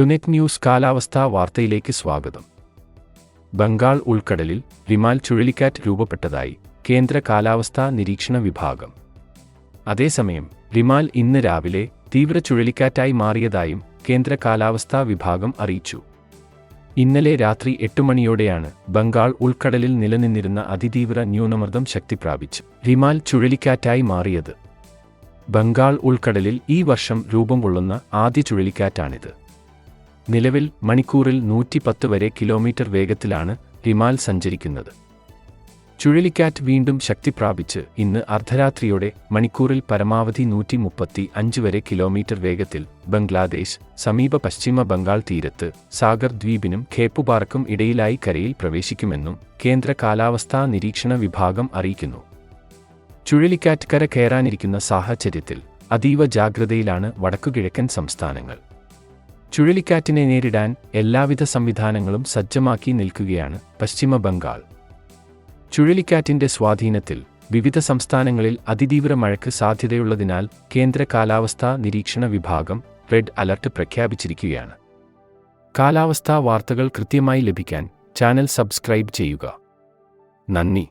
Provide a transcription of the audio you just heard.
ടുനെറ്റ് news കാലാവസ്ഥാ വാർത്തയിലേക്ക് സ്വാഗതം. ബംഗാൾ ഉൾക്കടലിൽ റിമാൽ ചുഴലിക്കാറ്റ് രൂപപ്പെട്ടതായി കേന്ദ്ര കാലാവസ്ഥാ നിരീക്ഷണ വിഭാഗം. അതേസമയം റിമാൽ ഇന്ന് രാവിലെ തീവ്ര ചുഴലിക്കാറ്റായി മാറിയതായും കേന്ദ്ര കാലാവസ്ഥാ വിഭാഗം അറിയിച്ചു. ഇന്നലെ രാത്രി എട്ട് മണിയോടെയാണ് ബംഗാൾ ഉൾക്കടലിൽ നിലനിന്നിരുന്ന അതിതീവ്ര ന്യൂനമർദ്ദം ശക്തി പ്രാപിച്ച് റിമാൽ ചുഴലിക്കാറ്റായി മാറിയത്. ബംഗാൾ ഉൾക്കടലിൽ ഈ വർഷം രൂപം കൊള്ളുന്ന ആദ്യ ചുഴലിക്കാറ്റാണിത്. നിലവിൽ മണിക്കൂറിൽ നൂറ്റിപ്പത്ത് വരെ കിലോമീറ്റർ വേഗത്തിലാണ് ഹിമാൽ സഞ്ചരിക്കുന്നത്. ചുഴലിക്കാറ്റ് വീണ്ടും ശക്തി പ്രാപിച്ച് ഇന്ന് അർദ്ധരാത്രിയോടെ മണിക്കൂറിൽ പരമാവധി നൂറ്റി മുപ്പത്തി അഞ്ച് വരെ കിലോമീറ്റർ വേഗത്തിൽ ബംഗ്ലാദേശ് സമീപ പശ്ചിമ ബംഗാൾ തീരത്ത് സാഗർ ദ്വീപിനും ഖേപ്പുപാർക്കും ഇടയിലായി കരയിൽ പ്രവേശിക്കുമെന്നും കേന്ദ്ര കാലാവസ്ഥാ നിരീക്ഷണ വിഭാഗം അറിയിക്കുന്നു. ചുഴലിക്കാറ്റ് കര കയറാനിരിക്കുന്ന സാഹചര്യത്തിൽ അതീവ ജാഗ്രതയിലാണ് വടക്കുകിഴക്കൻ സംസ്ഥാനങ്ങൾ. ചുഴലിക്കാറ്റിനെ നേരിടാൻ എല്ലാവിധ സംവിധാനങ്ങളും സജ്ജമാക്കി നിൽക്കുകയാണ് പശ്ചിമ ബംഗാൾ. ചുഴലിക്കാറ്റിന്റെ സ്വാധീനത്തിൽ വിവിധ സംസ്ഥാനങ്ങളിൽ അതിതീവ്ര മഴയ്ക്ക് സാധ്യതയുള്ളതിനാൽ കേന്ദ്ര കാലാവസ്ഥാ നിരീക്ഷണ വിഭാഗം റെഡ് അലർട്ട് പ്രഖ്യാപിച്ചിരിക്കുകയാണ്. കാലാവസ്ഥാ വാർത്തകൾ കൃത്യമായി ലഭിക്കാൻ ചാനൽ സബ്സ്ക്രൈബ് ചെയ്യുക. നന്ദി.